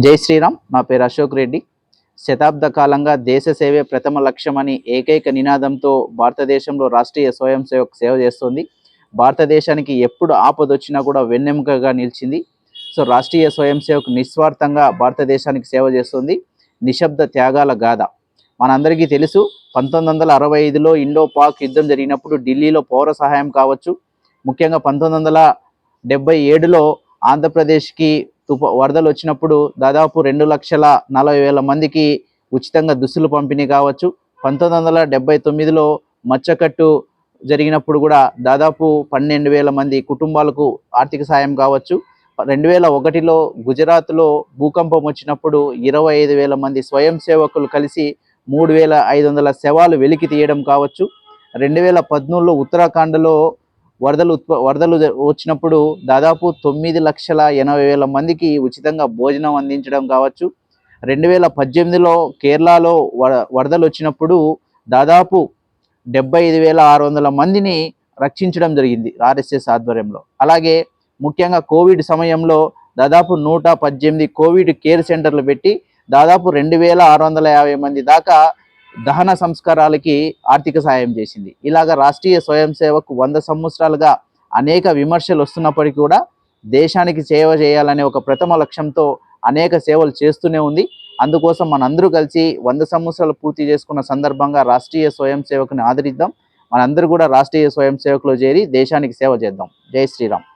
జై శ్రీరామ్. నా పేరు అశోక్ రెడ్డి. శతాబ్ద కాలంగా దేశ సేవే ప్రథమ లక్ష్యమని ఏకైక నినాదంతో భారతదేశంలో రాష్ట్రీయ స్వయం సేవకు సేవ చేస్తుంది. భారతదేశానికి ఎప్పుడు ఆపద వచ్చినా కూడా వెన్నెముకగా నిలిచింది. సో రాష్ట్రీయ స్వయం సేవకు నిస్వార్థంగా భారతదేశానికి సేవ చేస్తుంది. నిశ్శబ్ద త్యాగాల గాథ. మనందరికీ తెలుసు పంతొమ్మిది వందల అరవై ఐదులో ఇండో పాక్ యుద్ధం జరిగినప్పుడు ఢిల్లీలో పౌర సహాయం కావచ్చు. ముఖ్యంగా పంతొమ్మిది వందల డెబ్బై ఏడులో ఆంధ్రప్రదేశ్కి తుఫా వరదలు వచ్చినప్పుడు దాదాపు రెండు లక్షల నలభై వేల మందికి ఉచితంగా దుస్తులు పంపిణీ కావచ్చు. పంతొమ్మిది వందల డెబ్బై తొమ్మిదిలో మచ్చకట్టు జరిగినప్పుడు కూడా దాదాపు పన్నెండు వేల మంది కుటుంబాలకు ఆర్థిక సాయం కావచ్చు. రెండు వేల ఒకటిలో గుజరాత్లో భూకంపం వచ్చినప్పుడు ఇరవై ఐదు వేల మంది స్వయం సేవకులు కలిసి మూడు వేల ఐదు వందల శవాలు వెలికి తీయడం కావచ్చు. రెండు వేల పద్మూడులో ఉత్తరాఖండ్లో వరదలు ఉత్ప వరదలు వచ్చినప్పుడు దాదాపు తొమ్మిది లక్షల ఎనభై వేల మందికి ఉచితంగా భోజనం అందించడం కావచ్చు. రెండు వేల పద్దెనిమిదిలో కేరళలో వర వరదలు వచ్చినప్పుడు దాదాపు డెబ్బై ఐదు వేల ఆరు వందల మందిని రక్షించడం జరిగింది ఆర్ఎస్ఎస్ ఆధ్వర్యంలో. అలాగే ముఖ్యంగా కోవిడ్ సమయంలో దాదాపు నూట పద్దెనిమిది కోవిడ్ కేర్ సెంటర్లు పెట్టి దాదాపు రెండు వేల ఆరు వందల యాభై మంది దాకా దహన సంస్కారాలకి ఆర్థిక సాయం చేసింది. ఇలాగ రాష్ట్రీయ స్వయం సేవకు వంద సంవత్సరాలుగా అనేక విమర్శలు వస్తున్నప్పటికీ కూడా దేశానికి సేవ చేయాలనే ఒక ప్రథమ లక్ష్యంతో అనేక సేవలు చేస్తూనే ఉంది. అందుకోసం మనందరూ కలిసి వంద సంవత్సరాలు పూర్తి చేసుకున్న సందర్భంగా రాష్ట్రీయ స్వయం సేవకుని ఆదరిద్దాం. మనందరూ కూడా రాష్ట్రీయ స్వయం సేవకులో చేరి దేశానికి సేవ చేద్దాం. జై శ్రీరామ్.